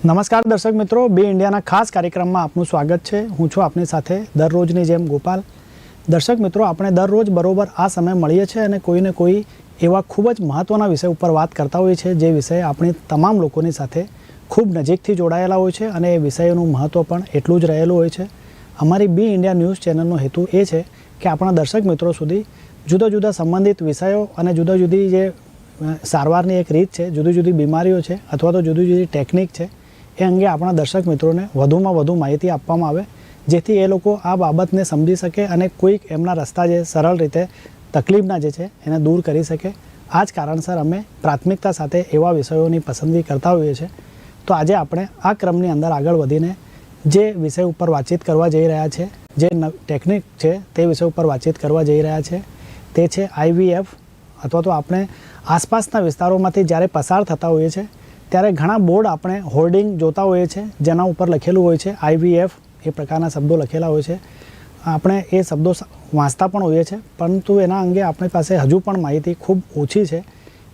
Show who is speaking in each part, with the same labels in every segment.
Speaker 1: નમસ્કાર દર્શક મિત્રો, બે ઇન્ડિયાના ખાસ કાર્યક્રમમાં આપનું સ્વાગત છે. હું છું આપની સાથે દરરોજની જેમ ગોપાલ. દર્શક મિત્રો, આપણે દરરોજ બરોબર આ સમય મળીએ છીએ અને કોઈને કોઈ એવા ખૂબ જ મહત્ત્વના વિષય ઉપર વાત કરતા હોઈએ છીએ, જે વિષય આપણી તમામ લોકોની સાથે ખૂબ નજીકથી જોડાયેલા હોય છે અને એ વિષયોનું મહત્ત્વ પણ એટલું જ રહેલું હોય છે. અમારી બી ઇન્ડિયા ન્યૂઝ ચેનલનો હેતુ એ છે કે આપણા દર્શક મિત્રો સુધી જુદા જુદા સંબંધિત વિષયો અને જુદા જુદી જે સારવારની એક રીત છે, જુદી જુદી બીમારીઓ છે અથવા તો જુદી જુદી ટેકનિક છે એ અંગે આપણા દર્શક મિત્રોને વધુમાં વધુ માહિતી આપવામાં આવે, જેથી એ લોકો આ બાબતને સમજી શકે અને કોઈક એમના રસ્તા જે સરળ રીતે તકલીફના જે છે એને દૂર કરી શકે. આ જ કારણસર અમે પ્રાથમિકતા સાથે એવા વિષયોની પસંદગી કરતા હોઈએ છીએ. તો આજે આપણે આ ક્રમની અંદર આગળ વધીને જે વિષય ઉપર વાતચીત કરવા જઈ રહ્યા છે, જે ટેકનિક છે તે વિષય ઉપર વાતચીત કરવા જઈ રહ્યા છે, તે છે આઈવીએફ અથવા તો આપણે આસપાસના વિસ્તારોમાંથી જ્યારે પસાર થતા હોઈએ છીએ ત્યારે ઘણા બોર્ડ આપણે હોર્ડિંગ જોતા હોઈએ છીએ, જેના ઉપર લખેલું હોય છે આઈવીએફ એ પ્રકારના શબ્દો લખેલા હોય છે. આપણે એ શબ્દો વાંચતા પણ હોઈએ છીએ, પરંતુ એના અંગે આપણી પાસે હજુ પણ માહિતી ખૂબ ઓછી છે.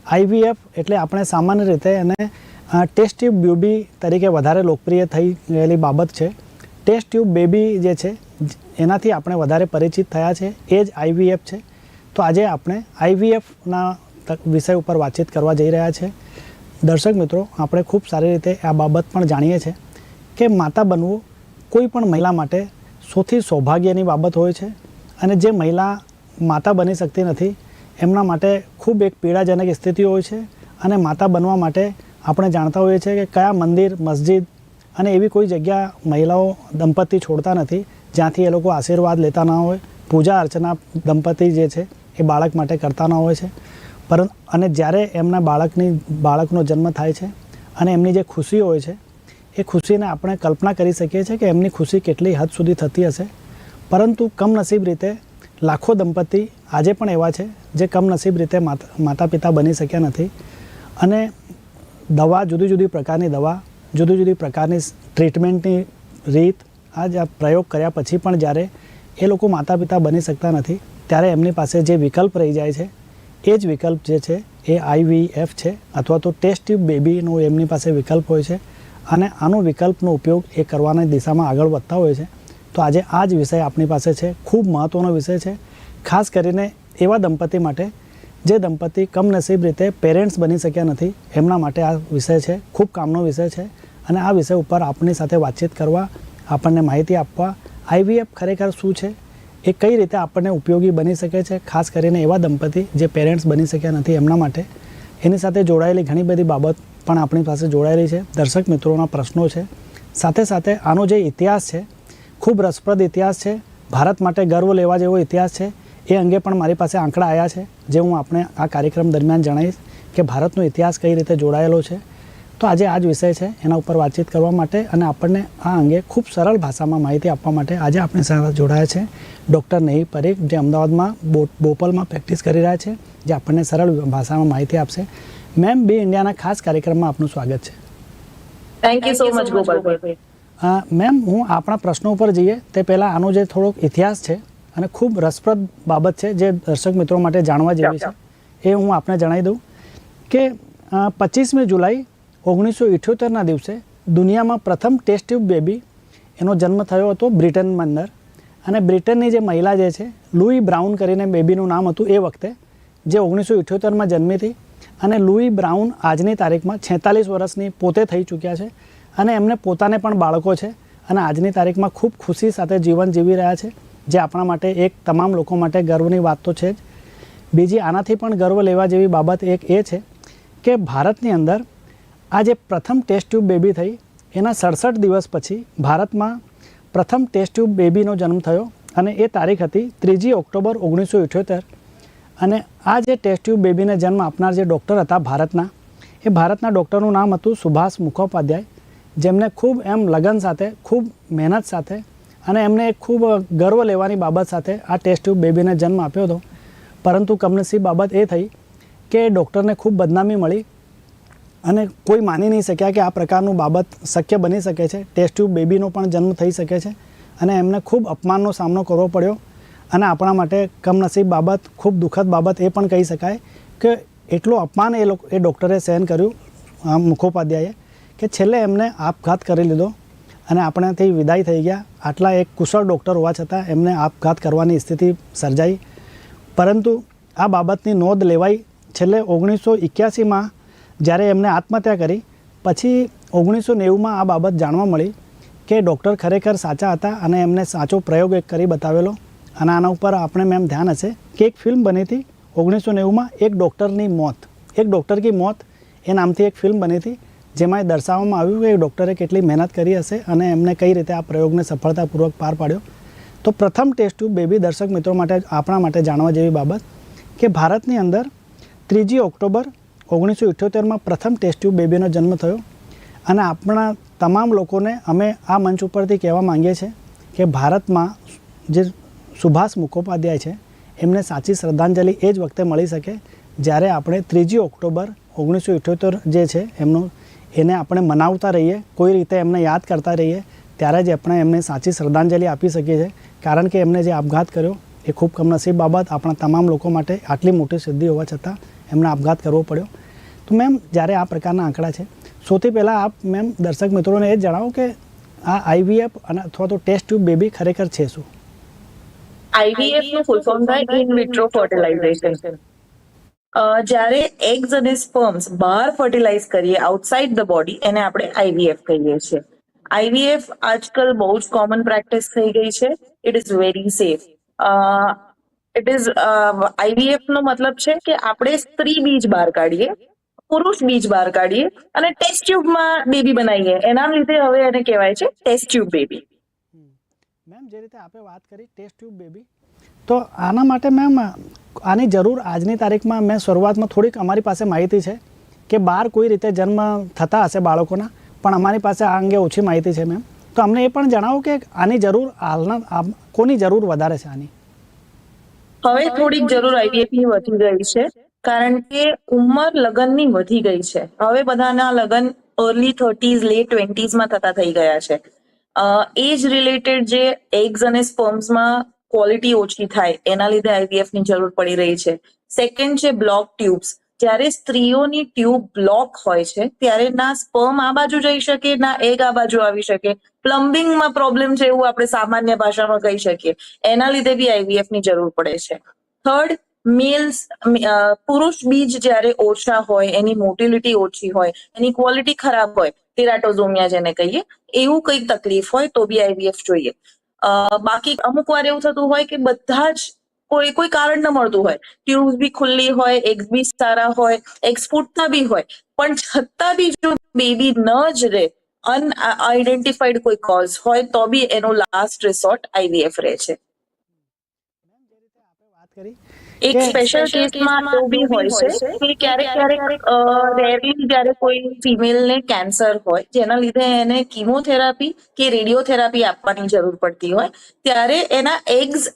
Speaker 1: આઈવીએફ એટલે આપણે સામાન્ય રીતે એને ટેસ્ટ ટ્યુબ બ્યુબી તરીકે વધારે લોકપ્રિય થઈ ગયેલી બાબત છે. ટેસ્ટ ટ્યુબ બેબી જે છે, એનાથી આપણે વધારે પરિચિત થયા છે, એ જ આઈવીએફ છે. તો આજે આપણે આઈવીએફના વિષય ઉપર વાતચીત કરવા જઈ રહ્યા છે. દર્શક મિત્રો, આપણે ખૂબ સારી રીતે આ બાબત પણ જાણીએ છીએ કે માતા બનવું કોઈ પણ મહિલા માટે સૌથી સૌભાગ્યની બાબત હોય છે અને જે મહિલા માતા બની શકતી નથી, એમના માટે ખૂબ એક પીડાજનક સ્થિતિ હોય છે અને માતા બનવા માટે આપણે જાણતા હોઈએ છીએ કે કયા મંદિર, મસ્જિદ અને એવી કોઈ જગ્યા મહિલાઓ દંપતી છોડતા નથી જ્યાંથી એ લોકો આશીર્વાદ લેતા ના હોય, પૂજા અર્ચના દંપતી જે છે એ બાળક માટે કરતા ના હોય છે. પરંતુ અને જ્યારે એમના બાળકની, બાળકનો જન્મ થાય છે અને એમની જે ખુશી હોય છે, એ ખુશીને આપણે કલ્પના કરી શકીએ છીએ કે એમની ખુશી કેટલી હદ સુધી થતી હશે. પરંતુ કમનસીબ રીતે લાખો દંપતી આજે પણ એવા છે જે કમનસીબ રીતે માતા પિતા બની શક્યા નથી. અને દવા, જુદી જુદી પ્રકારની દવા, જુદી જુદી પ્રકારની ટ્રીટમેન્ટની રીત આ જ પ્રયોગ કર્યા પછી પણ જ્યારે એ લોકો માતા પિતા બની શકતા નથી, ત્યારે એમની પાસે જે વિકલ્પ રહી જાય છે એ જ વિકલ્પ જે છે એ આઈવીએફ છે અથવા તો ટેસ્ટ ટ્યુબ બેબીનો એમની પાસે વિકલ્પ હોય છે અને આનો વિકલ્પનો ઉપયોગ એ કરવાની દિશામાં આગળ વધતા હોય છે. તો આજે આ જ વિષય આપણી પાસે છે, ખૂબ મહત્ત્વનો વિષય છે. ખાસ કરીને એવા દંપતી માટે જે દંપતી કમનસીબ રીતે પેરેન્ટ્સ બની શક્યા નથી, એમના માટે આ વિષય છે, ખૂબ કામનો વિષય છે અને આ વિષય ઉપર આપણી સાથે વાતચીત કરવા, આપણને માહિતી આપવા આઈવીએફ ખરેખર શું છે એ કઈ રીતે આપણને ઉપયોગી બની શકે છે? ખાસ કરીને એવા દંપતી જે પેરેન્ટ્સ બની શક્યા નથી એમના માટે. એની સાથે જોડાયેલી ઘણી બધી બાબત પણ આપણી પાસે જોડાયેલી છે. દર્શક મિત્રોના પ્રશ્નો છે. સાથે સાથે આનો જે ઇતિહાસ છે, ખૂબ રસપ્રદ ઇતિહાસ છે. ભારત માટે ગર્વ લેવા જેવો ઇતિહાસ છે. એ અંગે પણ મારી પાસે આંકડા આવ્યા છે, જે હું આપણે આ કાર્યક્રમ દરમિયાન જણાવીશ કે ભારતનો ઇતિહાસ કઈ રીતે જોડાયેલો છે. તો આજે આ જ વિષય છે એના ઉપર વાતચીત કરવા માટે અને આપણને આ અંગે ખૂબ સરળ ભાષામાં માહિતી આપવા માટે આજે આપણી સાથે જોડાયા છે. ડૉક્ટર નહીં પરેખ જે અમદાવાદમાં બોપલમાં પ્રેક્ટિસ કરી રહ્યા છે જે આપણને સરળ ભાષામાં માહિતી આપશે. મેમ બે ઇન્ડિયાના ખાસ કાર્યક્રમમાં આપનું સ્વાગત છે.
Speaker 2: થેન્ક યુ સો મચ ગોપાલભાઈ
Speaker 1: મેમ હું આપણા પ્રશ્નો ઉપર જઈએ તે પહેલાં આનો જે થોડોક ઇતિહાસ છે અને ખૂબ રસપ્રદ બાબત છે જે દર્શક મિત્રો માટે જાણવા જેવી છે એ હું આપને જણાવી દઉં કે પચીસમી જુલાઈ ઓગણીસો ઇઠ્યોતેરના દિવસે દુનિયામાં પ્રથમ ટેસ્ટ ટ્યુબ બેબી એનો જન્મ થયો હતો બ્રિટનમાં અંદર. અને બ્રિટનની જે મહિલા જે છે, લુઈ બ્રાઉન કરીને બેબીનું નામ હતું એ વખતે, જે ઓગણીસો ઇઠ્યોતેરમાં જન્મી હતી અને લુઈ બ્રાઉન આજની તારીખમાં છેતાલીસ વર્ષની પોતે થઈ ચૂક્યા છે અને એમને પોતાને પણ બાળકો છે અને આજની તારીખમાં ખૂબ ખુશી સાથે જીવન જીવી રહ્યા છે, જે આપણા માટે એક તમામ લોકો માટે ગર્વની વાત તો છે જ. બીજી આનાથી પણ ગર્વ લેવા જેવી બાબત એક એ છે કે ભારતની અંદર આ જે પ્રથમ ટેસ્ટ ટ્યુબ બેબી થઈ. એના સડસઠ દિવસ પછી ભારતમાં પ્રથમ ટેસ્ટ ટ્યુબ બેબીનો જન્મ થયો અને એ તારીખ હતી ત્રીજી ઓક્ટોબર ઓગણીસો ઇઠ્યોતેર. અને આ જે ટેસ્ટ ટ્યુબ બેબીને જન્મ આપનાર જે ડૉક્ટર હતા ભારતના, એ ભારતના ડૉક્ટરનું નામ હતું સુભાષ મુખોપાધ્યાય, જેમને ખૂબ એમ લગન સાથે, ખૂબ મહેનત સાથે અને એમને ખૂબ ગર્વ લેવાની બાબત સાથે આ ટેસ્ટ ટ્યુબ બેબીને જન્મ આપ્યો હતો. પરંતુ કમનસીબ બાબત એ થઈ કે ડૉક્ટરને ખૂબ બદનામી મળી અને કોઈ માની નહીં શક્યા કે આ પ્રકારનું બાબત શક્ય બની શકે છે. ટેસ્ટ ટ્યુબ બેબીનો પણ જન્મ થઈ શકે છે અને એમને ખૂબ અપમાનનો સામનો કરવો પડ્યો અને આપણા માટે કમનસીબ બાબત, ખૂબ દુઃખદ બાબત એ પણ કહી શકાય કે એટલું અપમાન એ લોકો, એ ડૉક્ટરે સહન કર્યું મુખોપાધ્યાયે, કે છેલ્લે એમને આપઘાત કરી લીધો અને આપણાથી વિદાય થઈ ગયા. આટલા એક કુશળ ડૉક્ટર હોવા છતાં એમને આપઘાત કરવાની સ્થિતિ સર્જાઈ. પરંતુ આ બાબતની નોંધ લેવાઈ છેલ્લે ઓગણીસો એક્યાસીમાં જ્યારે એમને આત્મહત્યા કરી, પછી ઓગણીસો નેવુંમાં આ બાબત જાણવા મળી કે ડૉક્ટર ખરેખર સાચા હતા અને એમને સાચો પ્રયોગ એક કરી બતાવેલો. અને આના ઉપર આપણે મેમ ધ્યાન હશે કે એક ફિલ્મ બની હતી ઓગણીસો નેવુંમાં, એક ડૉક્ટરની મોત. એક ડૉક્ટર કી મોત એ નામથી એક ફિલ્મ બની હતી, જેમાં એ દર્શાવવામાં આવ્યું કે ડૉક્ટરે કેટલી મહેનત કરી હશે અને એમને કઈ રીતે આ પ્રયોગને સફળતાપૂર્વક પાર પાડ્યો. તો પ્રથમ ટેસ્ટ ટ્યુબ બેબી દર્શક મિત્રો માટે આપણા માટે જાણવા જેવી બાબત કે ભારતની અંદર ત્રીજી ઓક્ટોબર ઓગણીસો ઇઠ્યોતેરમાં પ્રથમ ટેસ્ટ ટ્યુબ બેબીનો જન્મ થયો અને આપણા તમામ લોકોને અમે આ મંચ ઉપરથી કહેવા માંગીએ છીએ કે ભારતમાં જે સુભાષ મુખોપાધ્યાય છે, એમને સાચી શ્રદ્ધાંજલિ એ જ વખતે મળી શકે જ્યારે આપણે ત્રીજી ઓક્ટોબર ઓગણીસો ઇઠ્યોતેર જે છે એમનું, એને આપણે મનાવતા રહીએ, કોઈ રીતે એમને યાદ કરતા રહીએ, ત્યારે જ આપણે એમને સાચી શ્રદ્ધાંજલિ આપી શકીએ છીએ. કારણ કે એમને જે આપઘાત કર્યો એ ખૂબ કમનસીબ બાબત આપણા તમામ લોકો માટે આટલી મોટી સિદ્ધિ હોવા છતાં એમને આપઘાત કરવો પડ્યો. તો મેમ, જ્યારે આ પ્રકારના આંકડા છે, સૌથી પહેલાં આપ મેમ દર્શક મિત્રોને એ જણાવો કે આ આઈવીએફ અને અથવા તો ટેસ્ટ ટ્યુબ બેબી ખરેખર છે શું?
Speaker 2: આઈવીએફનું ફૂલ ફોર્મ થાય ઇન વિટ્રો ફર્ટિલાઇઝેશન જ્યારે એગ્સ અને સ્પર્મ્સ બહાર ફર્ટિલાઇઝ કરીએ આઉટસાઇડ ધ બોડી એને આપણે આઈવીએફ કહીએ છીએ. આઈવીએફ આજકાલ બહુ જ કોમન પ્રેક્ટિસ થઈ ગઈ છે. It is very safe it is IVF નો મતલબ છે કે આપણે સ્ત્રી બીજ બહાર કાઢીએ, પુરુષ બીજ બહાર કાઢીએ અને ટેસ્ટ ટ્યુબમાં બેબી બનાવીએ. એના લીધે હવે એને કહેવાય છે ટેસ્ટ ટ્યુબ બેબી
Speaker 1: મેમ, જે રીતે આપણે વાત કરી ટેસ્ટ ટ્યુબ બેબી તો આના માટે મેમ, આની જરૂર આજની તારીખમાં મેં શરૂઆતમાં થોડીક અમારી પાસે માહિતી છે કે બહાર કોઈ રીતે જન્મ થતા હશે બાળકોના, પણ અમારી પાસે આ અંગે ઓછી માહિતી છે મેમ. તો અમને એ પણ જણાવો કે આની જરૂર હાલના કોની જરૂર વધારે છે આની?
Speaker 2: હવે થોડીક જરૂર આઈવીએફની વધી ગઈ છે કારણ કે ઉંમર લગ્નની વધી ગઈ છે. હવે બધાના લગ્ન અર્લી થર્ટીઝ લેટ ટ્વેન્ટીઝમાં થતા થઈ ગયા છે. એજ રિલેટેડ જે એગ્સ અને સ્પર્મ્સમાં ક્વોલિટી ઓછી થાય એના લીધે આઈવીએફની જરૂર પડી રહી છે. સેકન્ડ છે બ્લોક ટ્યુબ્સ જ્યારે સ્ત્રીઓની ટ્યુબ બ્લોક હોય છે, ત્યારે ના સ્પર્મ આ બાજુ જઈ શકે, ના એગ આ બાજુ આવી શકે. પ્લમ્બિંગમાં પ્રોબ્લેમ છે એવું આપણે સામાન્ય ભાષામાં કહી શકીએ. એના લીધે બી આઈવીએફની જરૂર પડે છે. થર્ડ, મેલ્સ પુરુષ બીજ જ્યારે ઓછા હોય, એની મોટિલિટી ઓછી હોય, એની ક્વોલિટી ખરાબ હોય તિરાટોઝોમિયા જેને કહીએ, એવું કંઈક તકલીફ હોય તો બી આઈવીએફ જોઈએ. બાકી અમુક વાર એવું થતું હોય કે બધા જ કોઈ કોઈ કારણ ન મળતું હોય. ટ્યુબ્સ બી ખુલ્લી હોય એગ્સ બી સારા હોય એગ્સ ફૂટતા બી હોય. પણ છતાં બી જો બેબી ન જ રહે અનઆઇડેન્ટિફાઈડ કોઈ કોઝ હોય, તો બી એનો લાસ્ટ રિસોર્ટ આઈવીએફ રહે છે. એક સ્પેશિયલ કેસમાં તો બી હોય છે કે ક્યારેક ક્યારેક રેરલી જ્યારે કોઈ ફિમેલને કેન્સર હોય જેના લીધે એને કીમોથેરાપી કે રેડિયોથેરાપી આપવાની જરૂર પડતી હોય ત્યારે એના એગ્સ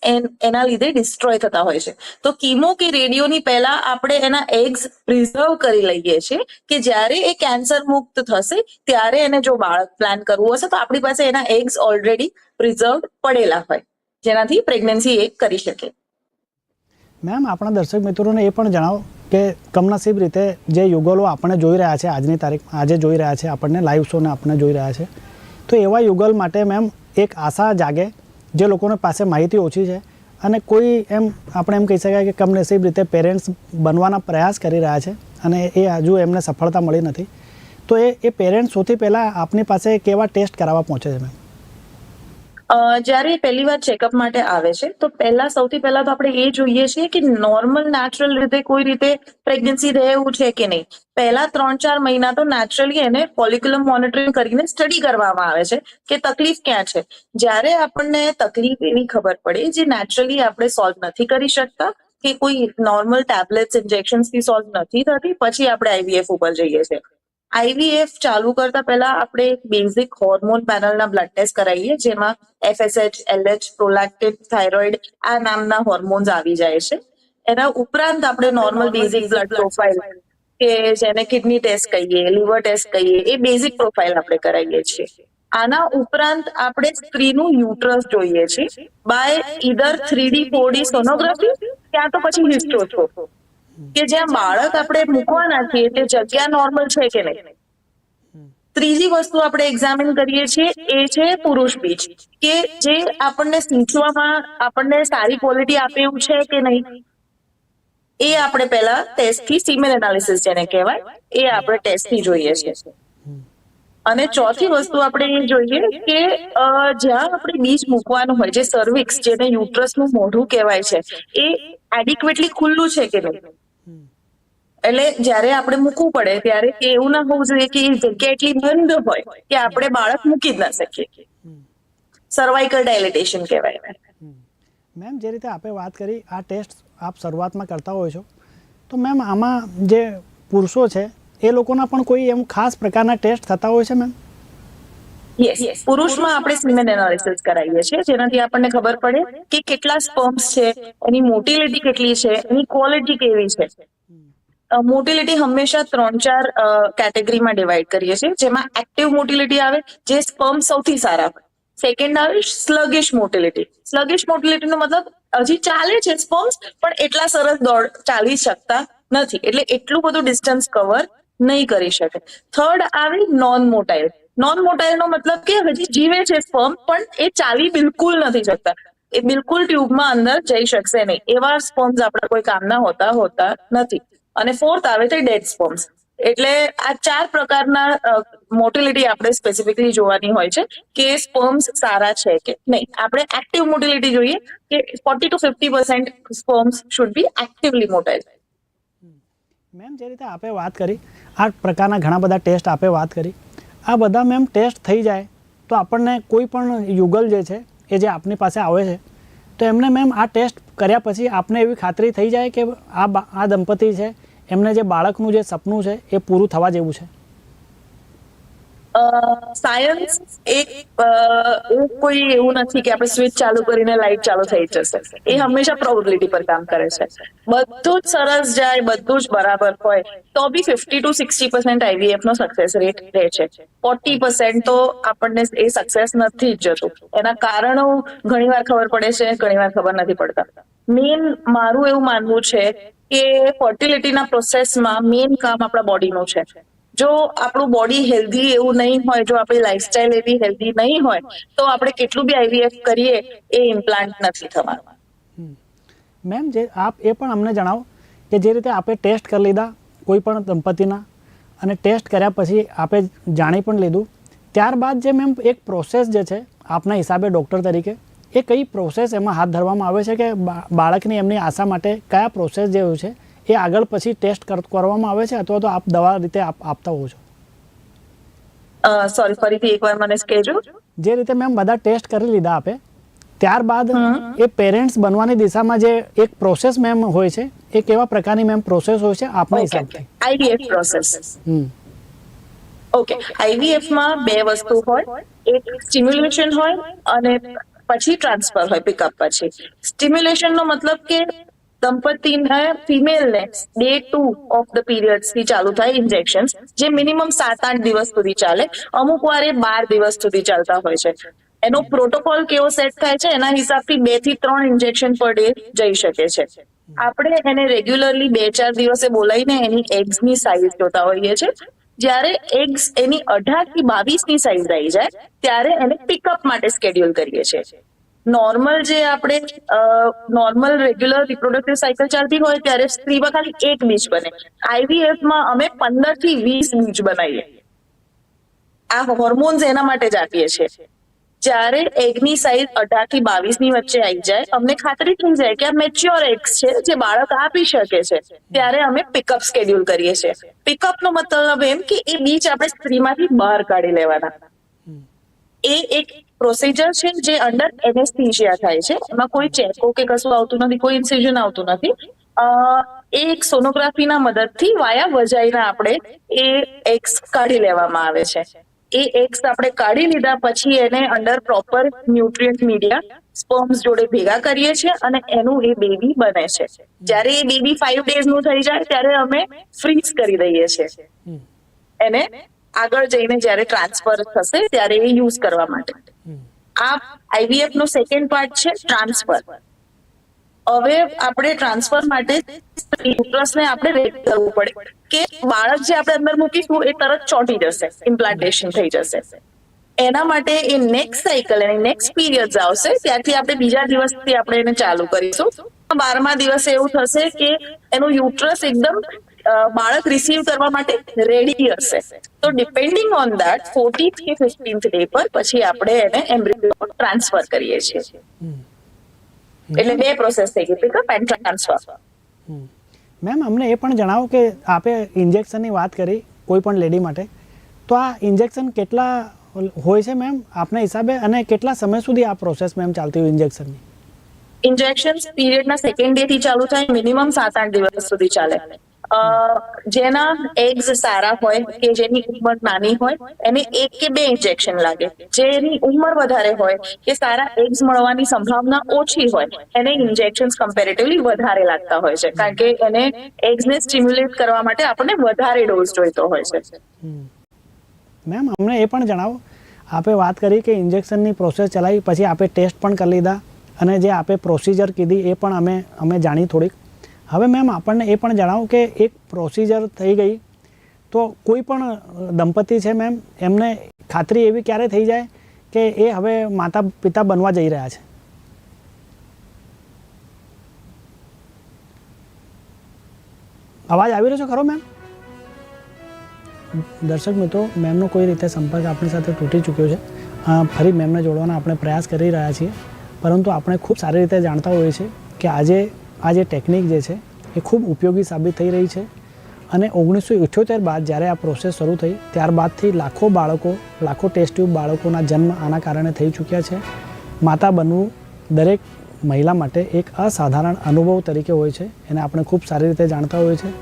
Speaker 2: એના લીધે ડિસ્ટ્રોય થતા હોય છે. તો કીમો કે રેડિયોની પહેલા આપણે એના એગ્સ પ્રિઝર્વ કરી લઈએ છીએ કે જ્યારે એ કેન્સર મુક્ત થશે ત્યારે એને જો બાળક પ્લાન કરવું હશે તો આપણી પાસે એના એગ્સ ઓલરેડી પ્રિઝર્વ પડેલા હોય જેનાથી પ્રેગ્નન્સી એ કરી શકે.
Speaker 1: મેમ, આપણા દર્શક મિત્રોને એ પણ જણાવો કે કમનસીબ રીતે જે યુગલો આપણે જોઈ રહ્યા છે, આજની તારીખ, આજે જોઈ રહ્યા છે, આપણને લાઈવ શોને આપણે જોઈ રહ્યા છે. તો એવા યુગલ માટે મેમ, એક આશા જાગે જે લોકોને પાસે માહિતી ઓછી છે અને કોઈ એમ, આપણે એમ કહી શકાય કે કમનસીબ રીતે પેરેન્ટ્સ બનવાના પ્રયાસ કરી રહ્યા છે અને એ હજુ એમને સફળતા મળી નથી. તો એ એ પેરેન્ટ્સ સૌથી પહેલાં આપની પાસે કેવા ટેસ્ટ કરાવવા પહોંચે છે મેમ?
Speaker 2: જ્યારે પહેલી વાર ચેકઅપ માટે આવે છે, તો પહેલા સૌથી પહેલા તો આપણે એ જોઈએ છીએ કે નોર્મલ નેચરલ રીતે કોઈ રીતે પ્રેગ્નન્સી રહે એવું છે કે નહીં. પહેલા ત્રણ ચાર મહિના તો નેચરલી એને ફોલિક્યુલર મોનિટરિંગ કરીને સ્ટડી કરવામાં આવે છે કે તકલીફ ક્યાં છે. જ્યારે આપણને તકલીફ એવી ખબર પડે જે નેચરલી આપણે સોલ્વ નથી કરી શકતા, કે કોઈ નોર્મલ ટેબ્લેટ્સ ઇન્જેક્શન્સથી સોલ્વ નથી થતી, પછી આપણે આઈવીએફ ઉપર જઈએ છીએ. આઈવીએફ ચાલુ કરતા પહેલા આપણે એક બેઝિક હોર્મોન પેનલના બ્લડ ટેસ્ટ કરાવીએ જેમાં એફએસએચ એલએચ પ્રોલેક્ટેડ થાઇરોઇડ આ નામના હોર્મોન્સ આવી જાય છે. એના ઉપરાંત આપણે નોર્મલ બેઝિક બ્લડ પ્રોફાઇલ કે જેને કિડની ટેસ્ટ કહીએ લીવર ટેસ્ટ કહીએ એ બેઝિક પ્રોફાઇલ આપણે કરાવીએ છીએ. આના ઉપરાંત આપણે સ્ત્રીનું યુટ્રસ જોઈએ છીએ. By either three D four D sonography ક્યાં તો પછી હિસ્ટોસ્કોપ કે જ્યાં બાળક આપણે મૂકવાના છીએ તે જગ્યા નોર્મલ છે કે નહીં? ત્રીજી વસ્તુ આપણે એક્ઝામિન કરીએ છીએ એ છે પુરુષ બીજ, કે જે આપણને સિંચવામાં આપણને સારી ક્વોલિટી આપે એવું છે કે નહીં? એ આપણે પહેલા ટેસ્ટથી સિમેન એનાલિસિસ જેને કહેવાય, એ આપણે ટેસ્ટથી જોઈએ છીએ. અને ચોથી વસ્તુ આપણે એ જોઈએ કે જ્યાં આપણે બીજ મૂકવાનું હોય, જે સર્વિક્સ જેને યુટ્રસનું મોઢું કહેવાય છે, એ એડિક્વેટલી ખુલ્લું છે કે નહીં? એટલે જ્યારે આપણે મૂકવું પડે ત્યારે એવું ના હોવું જોઈએ કે એ જગ્યા એટલી બંધ હોય કે આપણે બાળક મૂકી જ ના શકીએ. સર્વાઇકલ ડાયલિટેશન કહેવાય. એને.
Speaker 1: મેમ જે રીતે આપે વાત કરી આ ટેસ્ટ આપ શરૂઆતમાં કરતા હોય છો તો મેમ આમાં જે પુરુષો છે એ લોકોના પણ કોઈ એમ ખાસ પ્રકારના ટેસ્ટ થતા હોય છે મેમ?
Speaker 2: યસ પુરુષમાં આપણે સિમેન એનાલિસિસ કરાવીએ છીએ જેનાથી આપણને ખબર પડે કે કેટલા સ્પર્મ્સ છે એની મોટિલિટી કેટલી છે એની ક્વોલિટી કેવી છે. મોટિલિટી હંમેશા ત્રણ ચાર કેટેગરીમાં ડિવાઈડ કરીએ છીએ. જેમાં એક્ટિવ મોટિલિટી આવે, જે સ્પર્મ સૌથી સારા હોય. સેકન્ડ આવે સ્લગિશ મોટિલિટી. સ્લગિશ મોટિલિટીનો મતલબ હજી ચાલે છે સ્પર્મ્સ પણ એટલા સરસ દોડ ચાલી શકતા નથી. એટલે એટલું બધું ડિસ્ટન્સ કવર નહીં કરી શકે. થર્ડ આવે નોન મોટાઇલ નોન મોટાઈલનો મતલબ કે હજી જીવે છે સ્પર્મ પણ એ ચાલી બિલકુલ નથી શકતા. એ બિલકુલ ટ્યુબમાં અંદર જઈ શકશે નહીં. એવા સ્પર્મ્સ આપણા કોઈ કામના હોતા હોતા નથી. અને ફોર્થ આવે છે ડેડ સ્પોર્મ્સ એટલે આ ચાર પ્રકારના મોટિલિટી આપણે સ્પેસિફિકલી જોવાની હોય છે કે સ્પર્મ્સ સારા છે કે નહીં. આપણે એક્ટિવ મોટિલિટી જોઈએ કે forty to fifty percent sperms should be actively motile
Speaker 1: ma'am, જે રીતે આપે વાત કરી, આ પ્રકારના ઘણા બધા ટેસ્ટ આપે વાત કરી, આ બધા મેમ ટેસ્ટ થઈ જાય તો આપણને કોઈ પણ યુગલ જે છે, એ જે આપની પાસે આવે છે, તો એમને મેમ આ ટેસ્ટ કર્યા પછી આપને એવી ખાતરી થઈ જાય કે આ આ દંપતી છે, એમને જે બાળકનું જે સપનું છે, એ પૂરું થવા જેવું છે.
Speaker 2: સાયન્સ એક કોઈ એવું નથી કે આપણે સ્વિચ ચાલુ કરીને લાઇટ ચાલુ થઈ જશે. એ હંમેશા પ્રોબેબિલિટી પર કામ કરે છે. બધું જ સરસ જાય, બધું જ બરાબર હોય, તો બી fifty to sixty percent IVF no success rate રહે છે. ફોર્ટી પર્સન્ટ તો આપણને એ સક્સેસ નથી જ જતું. એના કારણો ઘણી વાર ખબર પડે છે ઘણી વાર ખબર નથી પડતા. મેઇન મારું એવું માનવું છે કે ફર્ટિલિટીના પ્રોસેસમાં મેઇન કામ આપણા બોડીનું છે. જો આપણું બોડી હેલ્ધી એવું નહીં હોય, જો આપણી લાઈફસ્ટાઈલ એવી હેલ્ધી નહીં હોય, તો આપણે કેટલું બી આઈવીએફ કરીએ એ ઇમ્પ્લાન્ટ નથી થવાનું.
Speaker 1: મેમ, જે આપ એ પણ અમને જણાવો કે જે રીતે આપે ટેસ્ટ કરી લીધા કોઈ પણ દંપતીના અને ટેસ્ટ કર્યા પછી આપે જાણી પણ લીધું. ત્યારબાદ જે મેમ એક પ્રોસેસ જે છે, આપના હિસાબે ડૉક્ટર તરીકે, એ કઈ પ્રોસેસ એમાં હાથ ધરવામાં આવે છે કે બાળકની એમની આશા માટે કયા પ્રોસેસ જે હોય છે એ આગળ પછી ટેસ્ટ કરવામાં આવે છે અથવા તો આપ દવા રીતે આપતા હોવ છો?
Speaker 2: સોરી ફરીથી એકવાર મને કહેજો.
Speaker 1: જે રીતે મેમ બધા ટેસ્ટ કરી લીધા આપે ત્યારબાદ એ પેરેન્ટ્સ બનવાની દિશામાં જે એક પ્રોસેસ મેમ હોય છે એ કેવા પ્રકારની મેમ પ્રોસેસ હોય છે આપના હિસાબથી.
Speaker 2: આઈવીએફ પ્રોસેસ
Speaker 1: હમ.
Speaker 2: ઓકે આઈવીએફમાં બે વસ્તુ હોય એક સ્ટિમ્યુલેશન હોય અને પછી ટ્રાન્સફર હોય પિકઅપ પછી. સ્ટિમ્યુલેશન નો મતલબ કે દંપતીને ફિમેલને ડે ટુ ઓફ ધ પીરિયડ્સથી ચાલુ થાય ઇન્જેક્શન જે મિનિમમ સાત આઠ દિવસ સુધી ચાલે. અમુક વાર એ બાર દિવસ સુધી ચાલતા હોય છે. એનો પ્રોટોકોલ કેવો સેટ થાય છે? એના હિસાબથી બેથી ત્રણ ઇન્જેક્શન પર ડે જઈ શકે છે. આપણે એને રેગ્યુલરલી બે ચાર દિવસે બોલાવીને એની એગ્સની સાઇઝ જોતા હોઈએ છીએ. જ્યારે એગ્સ એની અઢારથી બાવીસની સાઇઝ આવી જાય, ત્યારે એને પિકઅપ માટે સ્કેડ્યુલ કરીએ છીએ. નોર્મલ જે આપણે નોર્મલ રેગ્યુલર રિપ્રોડક્ટિવ સાયકલ ચાલતી હોય ત્યારે સ્ત્રીમાં ખાલી એક બીજ બને. આઈવીએફમાં અમે પંદરથી વીસ બીજ બનાવીએ. આ હોર્મોન્સ એના માટે જ આપીએ છીએ. જ્યારે એગની સાઈઝ અઢારથી બાવીસની વચ્ચે આવી જાય અમને ખાતરી થઈ જાય કે આ મેચ્યોર એગ્સ છે જે બાળક આપી શકે છે ત્યારે અમે પિકઅપ સ્કેડ્યુલ કરીએ છીએ. પિકઅપ નો મતલબ એમ કે એ બીજ આપણે સ્ત્રીમાંથી બહાર કાઢી લેવાના. એ એક પ્રોસિજર છે જે અંડર એનેસ્થિશિયા થાય છે. એમાં કોઈ ચેકો કે કશું આવતું નથી કોઈ ઇન્સિઝન આવતું નથી. એ એક સોનોગ્રાફીના મદદથી વાયા વજાઈને આપણે એ એક્સ કાઢી લેવામાં આવે છે. એ એક્સ આપણે કાઢી લીધા પછી એને under proper nutrient media sperms જોડે ભેગા કરીએ છીએ અને એનું એ બેબી બને છે. જ્યારે એ બેબી ફાઈવ ડેઝનું થઈ જાય ત્યારે અમે ફ્રીઝ કરી દઈએ છીએ. એને આગળ જઈને જ્યારે ટ્રાન્સફર થશે ત્યારે એ યુઝ કરવા માટે. આ આઈવીએફ નો સેકન્ડ પાર્ટ છે ટ્રાન્સફર હવે આપણે ટ્રાન્સફર માટે યુટ્રસને આપણે રેડી કરવું પડે કે બાળક જે આપણે અંદર મૂકીશું એ તરત ચોંટી જશે ઇમ્પ્લાન્ટેશન થઈ જશે. એના માટે એ નેક્સ્ટ સાયકલ એની નેક્સ્ટ પીરિયડ આવશે ત્યારથી આપણે બીજા દિવસથી આપણે એને ચાલુ કરીશું. બારમા દિવસે એવું થશે કે એનું યુટ્રસ એકદમ બાળક રિસીવ કરવા માટે રેડી હશે. તો ડિપેન્ડિંગ ઓન દેટ ફોર્ટી કે ફિફ્ટીન્થ ડે પર પછી આપણે એને એમ્બ્રિયો ટ્રાન્સફર કરીએ છીએ. એટલે બે પ્રોસેસ થઈ ગઈ પિકઅપ એન્ડ ટ્રાન્સફર
Speaker 1: મેમ અમને એ પણ જણાવો કે આપે ઇન્જેક્શનની વાત કરી કોઈ પણ લેડી માટે. તો આ ઇન્જેક્શન કેટલા હોય છે મેમ? આપના હિસાબે અને કેટલા સમય સુધી આ પ્રોસેસ મેમ ચાલતી હોય ઇન્જેક્શનની
Speaker 2: ઇન્જેક્શન પીરિયડના સેકન્ડ ડે થી ચાલુ થાય મિનિમમ સાત આઠ દિવસ સુધી ચાલે. જેના એગ્સ સારા હોય કે જેની ઉંમર નાની હોય, એને એક કે બે ઇન્જેક્શન લાગે. જેની ઉંમર વધારે હોય કે સારા એગ્સ મળવાની સંભાવના ઓછી હોય, એને ઇન્જેક્શન કમ્પેરેટિવલી વધારે લાગતા હોય છે. કારણ કે એને એગ્સને સ્ટિમ્યુલેટ કરવા માટે આપણને વધારે ડોઝ જોઈતો હોય છે.
Speaker 1: મેમ, અમને એ પણ જણાવો. આપે વાત કરી કે ઇન્જેક્શનની પ્રોસેસ ચલાવી, પછી આપે ટેસ્ટ પણ કરી લીધા, અને જે આપે પ્રોસિજર કીધી એ પણ અમે અમે જાણી થોડીક. હવે મેમ, આપણને એ પણ જણાવો કે એક પ્રોસિજર થઈ ગઈ. તો કોઈ પણ દંપતી છે મેમ, એમને ખાતરી એવી ક્યારે થઈ જાય કે એ હવે માતા પિતા બનવા જઈ રહ્યા છે? અવાજ આવી રહ્યો છે ખરો મેમ? દર્શક મિત્રો, મેમનો કોઈ રીતે સંપર્ક આપણી સાથે તૂટી ચૂક્યો છે. ફરી મેમને જોડવાના આપણે પ્રયાસ કરી રહ્યા છીએ. પરંતુ આપણે ખૂબ સારી રીતે જાણતા હોઈએ છીએ કે આજે આ જે ટેકનિક જે છે, એ ખૂબ ઉપયોગી સાબિત થઈ રહી છે અને ઓગણીસો ઇઠ્યોતેર બાદ જ્યારે આ પ્રોસેસ શરૂ થઈ, ત્યારબાદથી લાખો બાળકો, લાખો ટેસ્ટ ટ્યુબ બાળકોના જન્મ આના કારણે થઈ ચૂક્યા છે. માતા બનવું દરેક મહિલા માટે એક અસાધારણ અનુભવ તરીકે હોય છે, એને આપણે ખૂબ સારી રીતે જાણતા હોઈએ છીએ.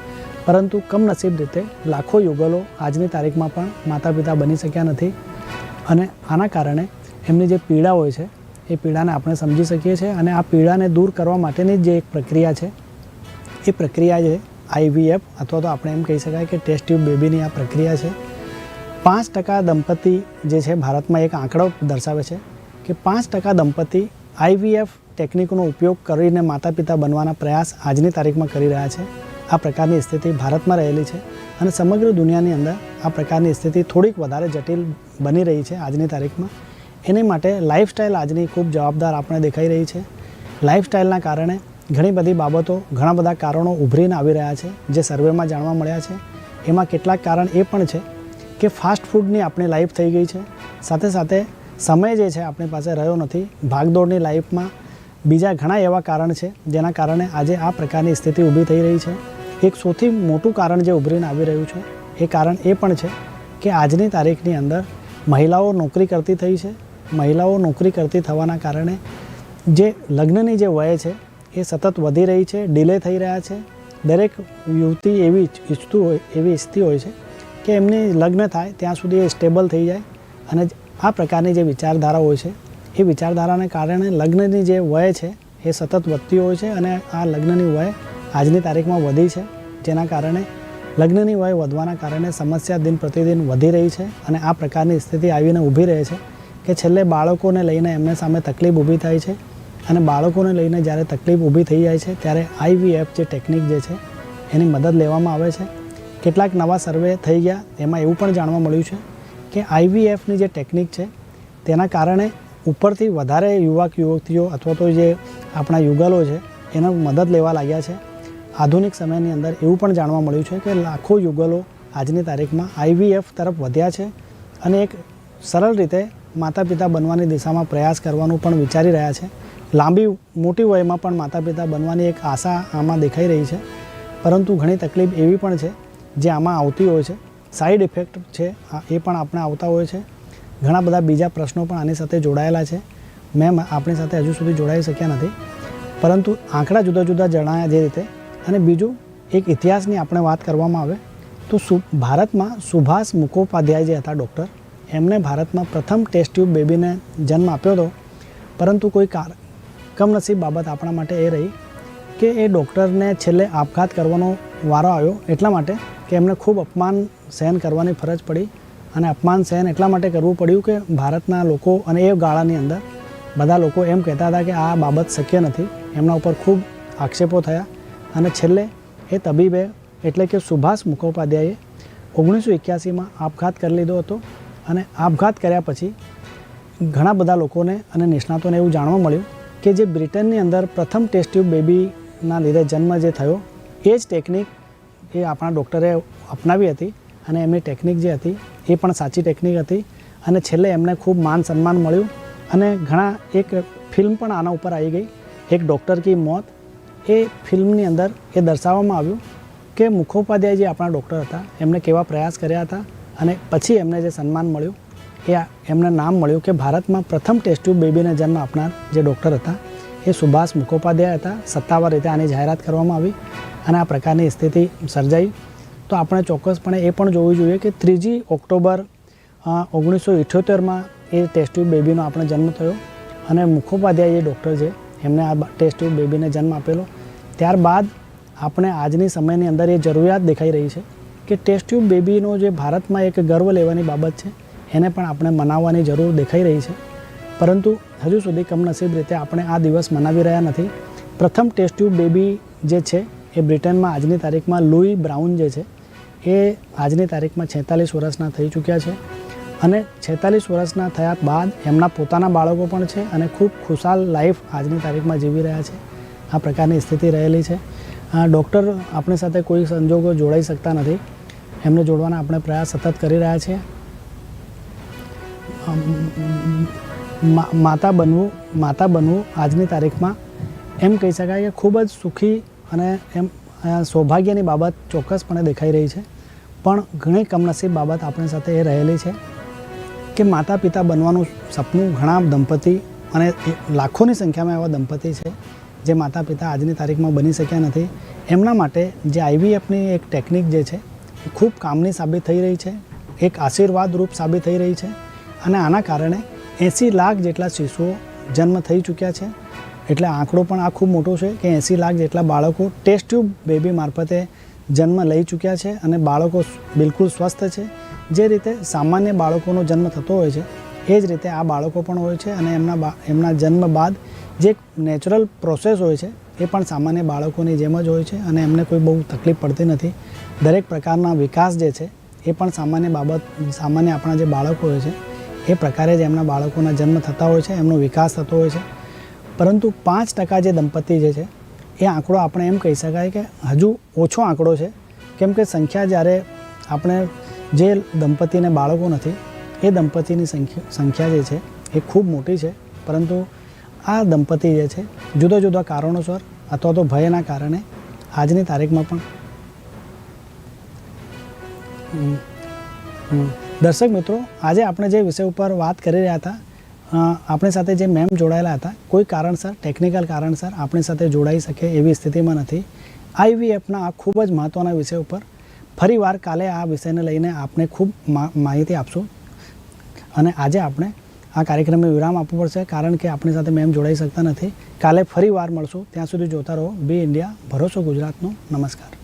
Speaker 1: પરંતુ કમનસીબ રીતે લાખો યુગલો આજની તારીખમાં પણ માતા પિતા બની શક્યા નથી અને આના કારણે એમની જે પીડા હોય છે એ પીડાને આપણે સમજી શકીએ છીએ અને આ પીડાને દૂર કરવા માટેની જે એક પ્રક્રિયા છે, એ પ્રક્રિયા છે આઈવીએફ અથવા તો આપણે એમ કહી શકાય કે ટેસ્ટ ટ્યુબ બેબીની આ પ્રક્રિયા છે. પાંચ ટકા દંપતી જે છે ભારતમાં એક આંકડો દર્શાવે છે કે પાંચ ટકા દંપતી આઈવીએફ ટેકનિકનો ઉપયોગ કરીને માતા પિતા બનવાના પ્રયાસ આજની તારીખમાં કરી રહ્યા છે. આ પ્રકારની સ્થિતિ ભારતમાં રહેલી છે અને સમગ્ર દુનિયાની અંદર આ પ્રકારની સ્થિતિ થોડીક વધારે જટિલ બની રહી છે આજની તારીખમાં. એની માટે લાઈફસ્ટાઈલ આજની ખૂબ જવાબદાર આપણે દેખાઈ રહી છે. લાઈફસ્ટાઈલના કારણે ઘણી બધી બાબતો, ઘણા બધા કારણો ઉભરીને આવી રહ્યા છે, જે સર્વેમાં જાણવા મળ્યા છે. એમાં કેટલાક કારણ એ પણ છે કે ફાસ્ટ ફૂડની આપણી લાઈફ થઈ ગઈ છે. સાથે સાથે સમય જે છે આપણી પાસે રહ્યો નથી. ભાગદોડની લાઈફમાં બીજા ઘણા એવા કારણ છે, જેના કારણે આજે આ પ્રકારની સ્થિતિ ઊભી થઈ રહી છે. એક સૌથી મોટું કારણ જે ઉભરીને આવી રહ્યું છે, એ કારણ એ પણ છે કે આજની તારીખની અંદર મહિલાઓ નોકરી કરતી થઈ છે. મહિલાઓ નોકરી કરતી થવાના કારણે જે લગ્નની જે વય છે, એ સતત વધી રહી છે ડિલે થઈ રહ્યા છે. દરેક યુવતી એવી ઈચ્છતું હોય, એવી ઈચ્છતી હોય છે કે એમની લગ્ન થાય, ત્યાં સુધી એ સ્ટેબલ થઈ જાય અને આ પ્રકારની જે વિચારધારા હોય છે, એ વિચારધારાને કારણે લગ્નની જે વય છે, એ સતત વધતી હોય છે અને આ લગ્નની વય આજની તારીખમાં વધી છે. જેના કારણે લગ્નની વય વધવાના કારણે સમસ્યા દિન પ્રતિદિન વધી રહી છે અને આ પ્રકારની સ્થિતિ આવીને ઊભી રહે છે. કે છેલ્લે બાળકોને લઈને એમને સામે તકલીફ ઊભી થાય છે અને બાળકોને લઈને જ્યારે તકલીફ ઊભી થઈ જાય છે ત્યારે આઈવીએફ જે ટેકનિક જે છે એની મદદ લેવામાં આવે છે. કેટલાક નવા સર્વે થઈ ગયા, એમાં એવું પણ જાણવા મળ્યું છે કે આઈવીએફની જે ટેકનિક છે તેના કારણે ઉપરથી વધારે યુવક, યુવતીઓ અથવા તો જે આપણા યુગલો છે એનો મદદ લેવા લાગ્યા છે. આધુનિક સમયની અંદર એવું પણ જાણવા મળ્યું છે કે લાખો યુગલો આજની તારીખમાં આઈવીએફ તરફ વધ્યા છે અને એક સરળ રીતે માતા પિતા બનવાની દિશામાં પ્રયાસ કરવાનું પણ વિચારી રહ્યા છે. લાંબી, મોટી વયમાં પણ માતા પિતા બનવાની એક આશા આમાં દેખાઈ રહી છે. પરંતુ ઘણી તકલીફ એવી પણ છે જે આમાં આવતી હોય છે. સાઈડ ઇફેક્ટ છે એ પણ આપણે આવતા હોય છે. ઘણા બધા બીજા પ્રશ્નો પણ આની સાથે જોડાયેલા છે. મેમ, આપણી સાથે હજુ સુધી જોડાઈ શક્યા નથી. પરંતુ આંકડા જુદા જુદા જણાયા જે રીતે. અને બીજું, એક ઇતિહાસની આપણે વાત કરવામાં આવે તો સુ, ભારતમાં સુભાષ મુખોપાધ્યાય જે હતા, ડૉક્ટર એમણે ભારતમાં પ્રથમ ટેસ્ટ ટ્યુબ બેબીને જન્મ આપ્યો હતો. પરંતુ કોઈ કાર, કમનસીબ બાબત આપણા માટે એ રહી કે એ ડૉક્ટરને છેલ્લે આપઘાત કરવાનો વારો આવ્યો એટલા માટે કે એમને ખૂબ અપમાન સહન કરવાની ફરજ પડી અને અપમાન સહન એટલા માટે કરવું પડ્યું કે ભારતના લોકો અને એ ગાળાની અંદર બધા લોકો એમ કહેતા હતા કે આ બાબત શક્ય નથી. એમના ઉપર ખૂબ આક્ષેપો થયા અને છેલ્લે એ તબીબે એટલે કે સુભાષ મુખોપાધ્યાયે ઓગણીસો એક્યાસીમાં આપઘાત કરી લીધો હતો. અને આપઘાત કર્યા પછી ઘણા બધા લોકોને અને નિષ્ણાતોને એવું જાણવા મળ્યું કે જે બ્રિટનની અંદર પ્રથમ ટેસ્ટ ટ્યુબ બેબીના લીધે જન્મ જે થયો, એ જ ટેકનિક એ આપણા ડૉક્ટરે અપનાવી હતી અને એમની ટેકનિક જે હતી, એ પણ સાચી ટેકનિક હતી અને છેલ્લે એમને ખૂબ માન સન્માન મળ્યું અને ઘણા એક ફિલ્મ પણ આના ઉપર આવી ગઈ, એક ડૉક્ટર કી મોત. એ ફિલ્મની અંદર એ દર્શાવવામાં આવ્યું કે મુખોપાધ્યાય જે આપણા ડૉક્ટર હતા એમણે કેવા પ્રયાસ કર્યા હતા અને પછી એમને જે સન્માન મળ્યું, એ એમને નામ મળ્યું કે ભારતમાં પ્રથમ ટેસ્ટ ટ્યુબ બેબીને જન્મ આપનાર જે ડૉક્ટર હતા, એ સુભાષ મુખોપાધ્યાય હતા. સત્તાવાર રીતે આની જાહેરાત કરવામાં આવી અને આ પ્રકારની સ્થિતિ સર્જાઈ. તો આપણે ચોક્કસપણે એ પણ જોવું જોઈએ કે ત્રીજી ઓક્ટોબર ઓગણીસો ઇઠ્યોતેરમાં એ ટેસ્ટ ટ્યુબ બેબીનો આપણે જન્મ થયો અને મુખોપાધ્યાય જે ડૉક્ટર છે, એમને આ ટેસ્ટ ટ્યુબ બેબીને જન્મ આપેલો. ત્યારબાદ આપણે આજની સમયની અંદર એ જરૂરિયાત દેખાઈ રહી છે. કે ટેસ્ટ ટ્યુબ બેબીનો જે ભારતમાં એક ગર્વ લેવાની બાબત છે, એને પણ આપણે મનાવવાની જરૂર દેખાઈ રહી છે. પરંતુ હજુ સુધી કમનસીબ રીતે આપણે આ દિવસ મનાવી રહ્યા નથી. પ્રથમ ટેસ્ટ ટ્યુબ બેબી જે છે, એ બ્રિટનમાં આજની તારીખમાં લુઈ બ્રાઉન જે છે, એ આજની તારીખમાં છેતાલીસ વર્ષના થઈ ચૂક્યા છે. અને છેતાલીસ વર્ષના થયા બાદ એમના પોતાના બાળકો પણ છે અને ખૂબ ખુશાલ લાઈફ આજની તારીખમાં જીવી રહ્યા છે. આ પ્રકારની સ્થિતિ રહેલી છે. ડૉક્ટર આપણી સાથે કોઈ સંજોગો જોડાઈ શકતા નથી. એમને જોડવાના આપણે પ્રયાસ સતત કરી રહ્યા છીએ. માતા બનવું માતા બનવું આજની તારીખમાં એમ કહી શકાય કે ખૂબ જ સુખી અને એમ સૌભાગ્યની બાબત ચોક્કસપણે દેખાઈ રહી છે. પણ ઘણી કમનસીબ બાબત આપણી સાથે એ રહેલી છે કે માતા પિતા બનવાનું સપનું ઘણા દંપતી અને લાખોની સંખ્યામાં એવા દંપતી છે જે માતા પિતા આજની તારીખમાં બની શક્યા નથી. એમના માટે જે આઈવીએફની એક ટેકનિક જે છે ખૂબ કામની સાબિત થઈ રહી છે, એક આશીર્વાદ રૂપ સાબિત થઈ રહી છે અને આના કારણે એંસી લાખ જેટલા શિશુઓ જન્મ થઈ ચૂક્યા છે. એટલે આંકડો પણ આ ખૂબ મોટો છે કે એંસી લાખ જેટલા બાળકો ટેસ્ટ ટ્યુબ બેબી મારફતે જન્મ લઈ ચૂક્યા છે અને બાળકો બિલકુલ સ્વસ્થ છે. જે રીતે સામાન્ય બાળકોનો જન્મ થતો હોય છે, એ જ રીતે આ બાળકો પણ હોય છે અને એમના એમના જન્મ બાદ જે નેચરલ પ્રોસેસ હોય છે એ પણ સામાન્ય બાળકોની જેમ જ હોય છે અને એમને કોઈ બહુ તકલીફ પડતી નથી. દરેક પ્રકારના વિકાસ જે છે, એ પણ સામાન્ય બાબત, સામાન્ય આપણા જે બાળકો હોય છે, એ પ્રકારે જ એમના બાળકોના જન્મ થતા હોય છે, એમનો વિકાસ થતો હોય છે. પરંતુ પાંચ ટકા જે દંપતી જે છે, એ આંકડો આપણે એમ કહી શકાય કે હજુ ઓછો આંકડો છે. કેમ કે સંખ્યા જ્યારે આપણે જે દંપતીને બાળકો નથી, એ દંપતીની સંખ્યા સંખ્યા જે છે, એ ખૂબ મોટી છે. પરંતુ આ દંપતી જે છે, જુદા જુદા કારણોસર અથવા તો ભયના કારણે આજની તારીખમાં પણ. દર્શક મિત્રો, આજે આપણે જે વિષય ઉપર વાત કરી રહ્યા હતા આપણી સાથે જે મેમ જોડાયેલા હતા, કોઈ કારણસર ટેકનિકલ કારણસર આપણી સાથે જોડાઈ શકે એવી સ્થિતિમાં નથી આઈવીએફના આ ખૂબ જ મહત્ત્વના વિષય ઉપર ફરીવાર કાલે આ વિષયને લઈને આપને ખૂબ માહિતી આપશું અને આજે આપણે આ કાર્યક્રમને વિરામ આપવું પડશે, કારણ કે આપણી સાથે મેમ જોડાઈ શકતા નથી. કાલે ફરી વાર મળશું. ત્યાં સુધી જોતા રહો. બી ઇન્ડિયા, ભરોસો ગુજરાતનો. નમસ્કાર.